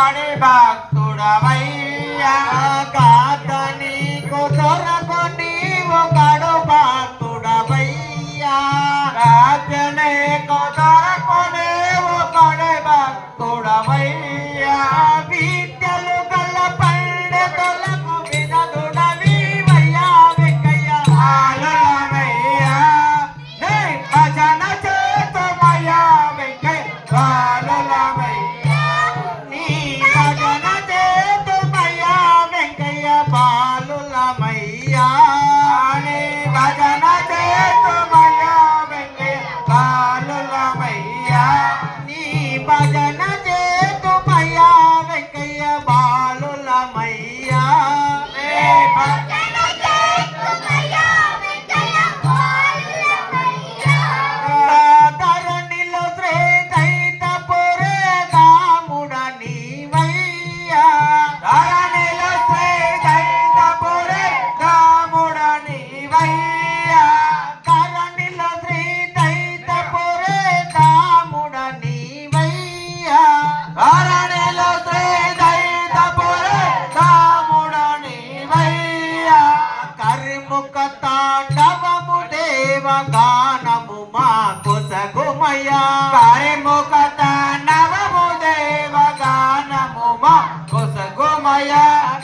పడి భక్తుడవయ్యా. కాక నీకు దొరకొని ఒకడు భక్తుడవయ్యా. రాజనే కొదరకొనే ఒకడే భక్తుడవయ్యా. కొసగుమయ్యా కరిముఖ నవము దేవ గానము మా కొసగుమయ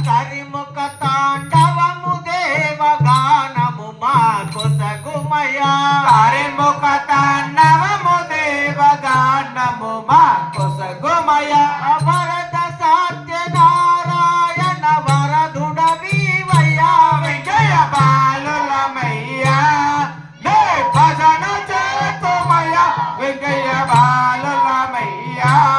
కరిముఖ తాండవము దేవ గానము మా కొసగుమయ్యా కరిముఖ నవము Yeah.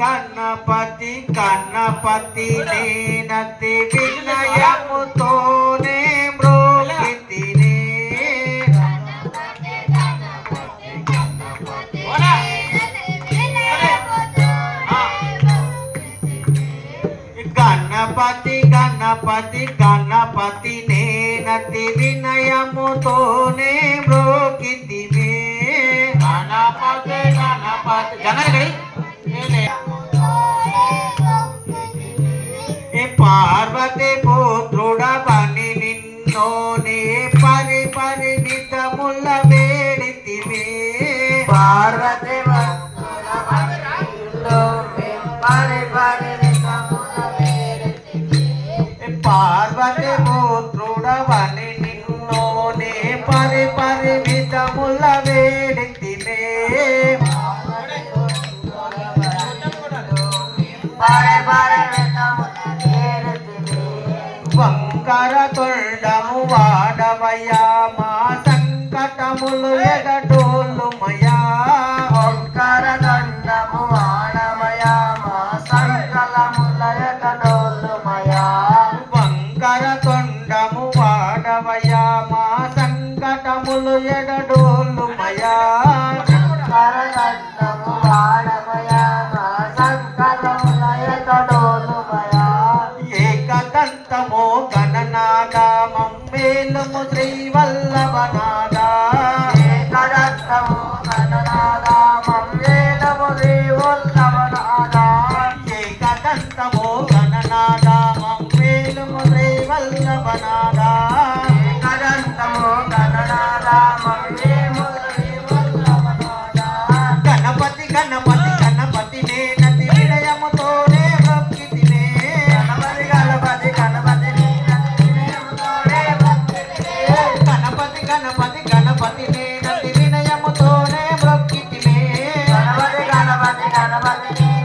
గణపతి గణపతి నేనతి వినయముతోనే మ్రోగితినే గణపతి గణపతి గణపతి నేనతి వినయముతోనే మ్రోగితినే గణపతి గణపతి. గణపతి పరిమితముల వేడితివే పార్వతి పార్వతి పుత్రుడవని నిన్నోనే పరి పరిమితముల వేడితివే వంకర తొండము వాడవయ్యా మా సంకటములు ఎగటోళ్ళు మయా. ఓంకార దండము వాడమయా మా సంకలములయకడోలుమయా వంకర తొండము వాడవయ్యా. గణపతి గణపతి వినయముతోనే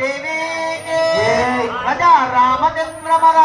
దేవి రామచంద్రమరాజగే